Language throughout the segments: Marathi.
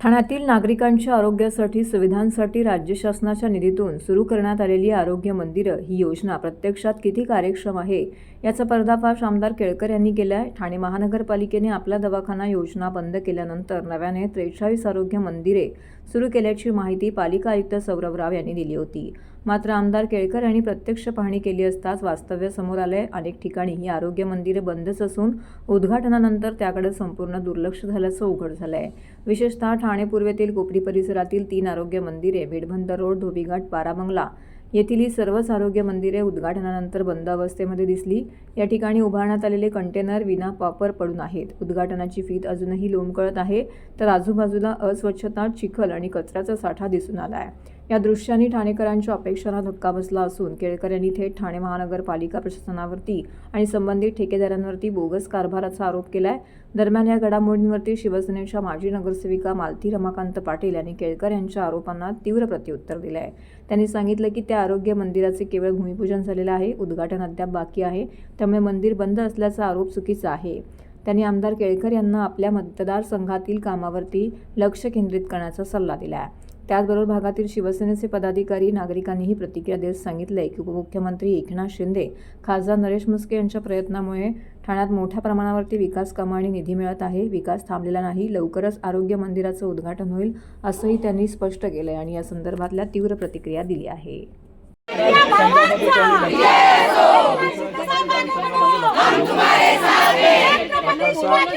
ठाण्यातील नागरिकांच्या आरोग्यासाठी सुविधांसाठी राज्य शासनाच्या निधीतून सुरू करण्यात आलेली आरोग्य मंदिरं ही योजना प्रत्यक्षात किती कार्यक्षम आहे याचा पर्दाफाश आमदार केळकर यांनी केला आहे ठाणे महानगरपालिकेने आपला दवाखाना योजना बंद केल्यानंतर नव्याने त्रेचाळीस आरोग्य मंदिरे सुरू केल्याची माहिती पालिका आयुक्त सौरभ राव यांनी दिली होती. मात्र आमदार केळकर यांनी प्रत्यक्ष पाहणी केली असताच वास्तव्य समोर आलंय. अनेक ठिकाणी ही आरोग्य मंदिरे बंदच असून उद्घाटनानंतर त्याकडे संपूर्ण दुर्लक्ष झाल्याचं उघड झालंय. विशेषतः ठाणे पूर्वेतील कोपरी परिसरातील तीन आरोग्य मंदिरे भिडभंदर रोड धोबीघाट बाराबंगला येथील ही सर्वच आरोग्य मंदिरे उद्घाटनानंतर बंद अवस्थेमध्ये दिसली. या ठिकाणी उभारण्यात आलेले कंटेनर विना वापर पडून आहेत. उद्घाटनाची फीत अजूनही लोंबकळत आहे तर आजूबाजूला अस्वच्छता चिखल आणि कचऱ्याचा साठा दिसून आला आहे या दृश्यांनी ठाणेकरांच्या अपेक्षांना धक्का बसला असून केळकर यांनी थेट ठाणे महानगरपालिका प्रशासनावरती आणि संबंधित ठेकेदारांवरती बोगस कारभाराचा आरोप केलाय. दरम्यान या घडामोडींवरती शिवसेनेच्या माजी नगरसेविका मालती रमाकांत पाटील यांनी केळकर यांच्या आरोपांना तीव्र प्रत्युत्तर दिलं आहे त्यांनी सांगितलं की त्या आरोग्य मंदिराचे केवळ भूमिपूजन झालेलं आहे उद्घाटन अद्याप बाकी आहे. त्यामुळे मंदिर बंद असल्याचा आरोप चुकीचा आहे. त्यांनी आमदार केळकर यांना आपल्या मतदारसंघातील कामावरती लक्ष केंद्रित करण्याचा सल्ला दिला आहे त्याचबरोबर भागातील शिवसेनेचे पदाधिकारी नागरिकांनीही प्रतिक्रिया देत सांगितलंय की उपमुख्यमंत्री एकनाथ शिंदे खासदार नरेश मुस्के यांच्या प्रयत्नामुळे ठाण्यात मोठ्या प्रमाणावरती विकास कामं आणि निधी मिळत आहे. विकास थांबलेला नाही लवकरच आरोग्य मंदिराचं उद्घाटन होईल असंही त्यांनी स्पष्ट केलंय आणि या संदर्भातल्या तीव्र प्रतिक्रिया दिली आहे.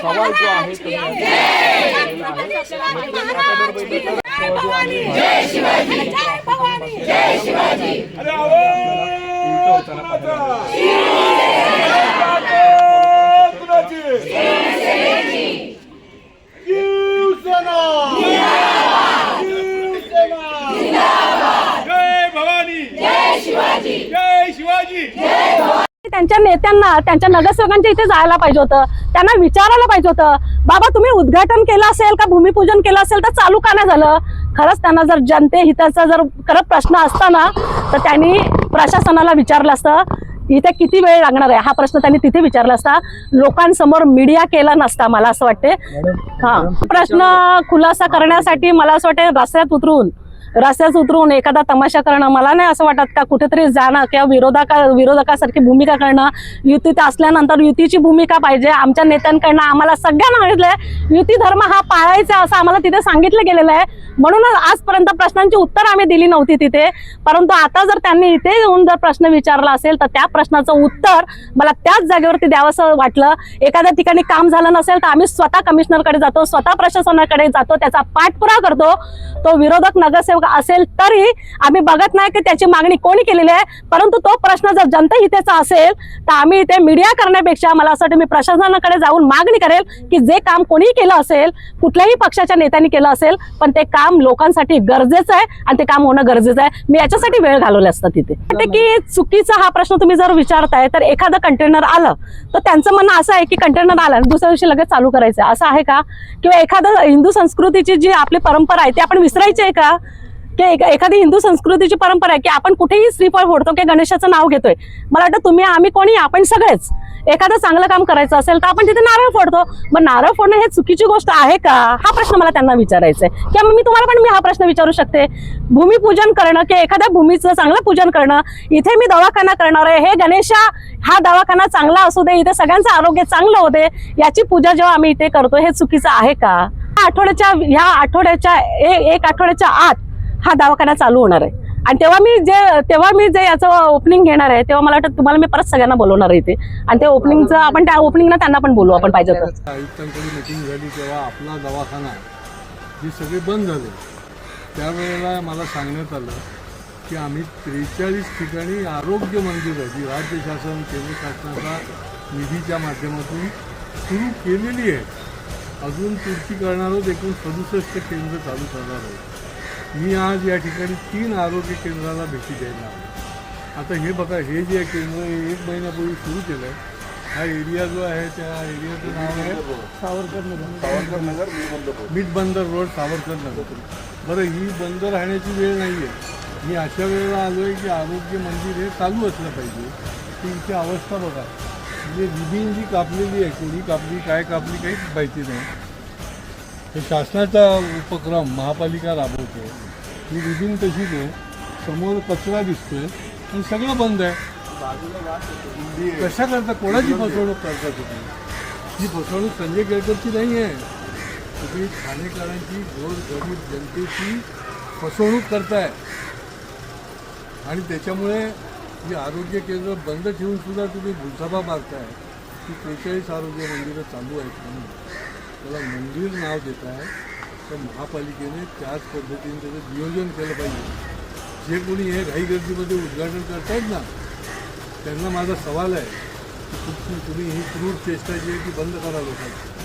सवाल जो आहे तो आहे. आता त्यांच्या नेत्यांना त्यांच्या नगरसेवकांच्या इथे जायला पाहिजे होतं. त्यांना विचारायला पाहिजे होतं. बाबा तुम्ही उद्घाटन केलं असेल का? भूमिपूजन केलं असेल तर चालू का नाही झालं? खरंच त्यांना जर जनते हिताचा जर खरंच प्रश्न असता ना तर त्यांनी प्रशासनाला विचारलं असतं इथे किती वेळ लागणार आहे? हा प्रश्न त्यांनी तिथे विचारला असता. लोकांसमोर मीडिया केला नसता मला असं वाटते हा प्रश्न खुलासा करण्यासाठी मला असं वाटते रस्त्यात उतरून रस्त्यात उतरून एखादा तमाशा करणं मला नाही असं वाटत का कुठेतरी जाणं किंवा विरोधका विरोधकासारखी भूमिका करणं. युतीत असल्यानंतर युतीची भूमिका पाहिजे. आमच्या नेत्यांकडनं आम्हाला सगळ्यांना सांगितलंय युती धर्म हा पाळायचा असं आम्हाला तिथे सांगितलं गेलेलं आहे. म्हणूनच आजपर्यंत प्रश्नांची उत्तर आम्ही दिली नव्हती तिथे. परंतु आता जर त्यांनी इथे येऊन जर प्रश्न विचारला असेल तर त्या प्रश्नाचं उत्तर मला त्याच जागेवरती द्यावंसं वाटलं. एखाद्या ठिकाणी काम झालं नसेल तर आम्ही स्वतः कमिशनरकडे जातो स्वतः प्रशासनाकडे जातो त्याचा पाठपुरा करतो. तो विरोधक नगरसेवक असेल तरी आम्ही बघत नाही की त्याची मागणी कोणी केलेली आहे. परंतु तो प्रश्न जर जनताहितेचा असेल तर आम्ही इथे मीडिया करण्यापेक्षा मला असं वाटतं मी प्रशासनाकडे जाऊन मागणी करेल की जे काम कोणी केलं असेल कुठल्याही पक्षाच्या नेत्यांनी केलं असेल पण ते काम लोकांसाठी गरजेचं आहे आणि ते काम होणं गरजेचं आहे. मी याच्यासाठी वेळ घालवले असतात तिथे. वाटते की चुकीचा हा प्रश्न तुम्ही जर विचारताय तर एखादं कंटेनर आलं तर त्यांचं म्हणणं असं आहे की कंटेनर आलं आणि दुसऱ्या दिवशी लगेच चालू करायचं. आहे. असं आहे का? किंवा एखादं हिंदू संस्कृतीची जी आपली परंपरा आहे ती आपण विसरायची आहे का? की एखादी हिंदू संस्कृतीची परंपरा आहे की आपण कुठेही श्रीफळ फोडतो की गणेशाचं नाव घेतोय. मला वाटतं तुम्ही आम्ही कोणी आपण सगळेच. एखादं चांगलं काम करायचं असेल तर आपण तिथे नारळ फोडतो. मग नारळ फोडणं हे चुकीची गोष्ट आहे का? हा प्रश्न मला त्यांना विचारायचा आहे. किंवा मग मी तुम्हाला पण मी हा प्रश्न विचारू शकते. भूमिपूजन करणं किंवा एखाद्या भूमीचं चांगलं पूजन करणं इथे मी दवाखाना करणार आहे. हे गणेशा हा दवाखाना चांगला असू दे इथे सगळ्यांचं आरोग्य चांगलं होते याची पूजा जेव्हा आम्ही इथे करतो हे चुकीचं आहे का? आठवड्याच्या ह्या आठवड्याच्या ए- एक आठवड्याच्या आत हा दवाखाना चालू होणार आहे. आणि तेव्हा मी जे तेव्हा मी जे याचं ओपनिंग घेणार आहे तेव्हा मला वाटतं तुम्हाला मी परत सगळ्यांना बोलवणार आहे इथे. आणि ते ओपनिंगचं आपण त्या ओपनिंगला त्यांना पण बोलू आपण पाहिजे तर मिटिंग झाली तेव्हा आपला दवाखाना ही सगळे बंद झाले. त्यावेळेला मला सांगण्यात आलं की आम्ही त्रेचाळीस ठिकाणी आरोग्य मंदिरं जी राज्य शासन केंद्र शासनाचा निधीच्या माध्यमातून सुरू केलेली आहे. अजून तुर्ती करणार आहोत एकूण सदुसष्ट केंद्र चालू करणार आहोत मी आज या ठिकाणी तीन आरोग्य केंद्राला भेटी द्यायला आता हे बघा हे जे केंद्र हे एक महिन्यापूर्वी सुरू केलं आहे हा एरिया जो आहे त्या एरियाचं नाव आहे सावरकर नगर मीठ बंदर रोड सावरकर नगर बरं ही बंद राहण्याची वेळ नाही आहे मी अशा वेळेला आलो आहे की आरोग्य मंदिर हे चालू असलं पाहिजे. ती इथे अवस्था बघा. म्हणजे विधीन जी कापलेली आहे कोणी कापली काय कापली काहीच माहिती नाही. हे शासनाचा उपक्रम महापालिका राबवते ही रिबिन तशीच आहे समोर कचरा दिसतोय. आणि सगळं बंद आहे. कशा करता? कोणाची फसवणूक करता तुम्ही? ही फसवणूक संजय केळकरची नाही आहे. तुम्ही ठाणेकरांची गोर गरीब जनतेची फसवणूक करताय. आणि त्याच्यामुळे ही आरोग्य केंद्र बंद ठेवून सुद्धा तुम्ही भूलसभा मारताय. की त्रेचाळीस आरोग्य मंदिरं चालू आहेत म्हणून. त्याला मंदिर नाव देत आहे. तर महापालिकेने त्याच पद्धतीने त्याचं नियोजन केलं पाहिजे. जे कोणी हे घाईगर्दीमध्ये उद्घाटन करतायत ना त्यांना माझा सवाल आहे की तुम्ही ही क्रूर चेष्टा जी आहे ती बंद करा लोकांची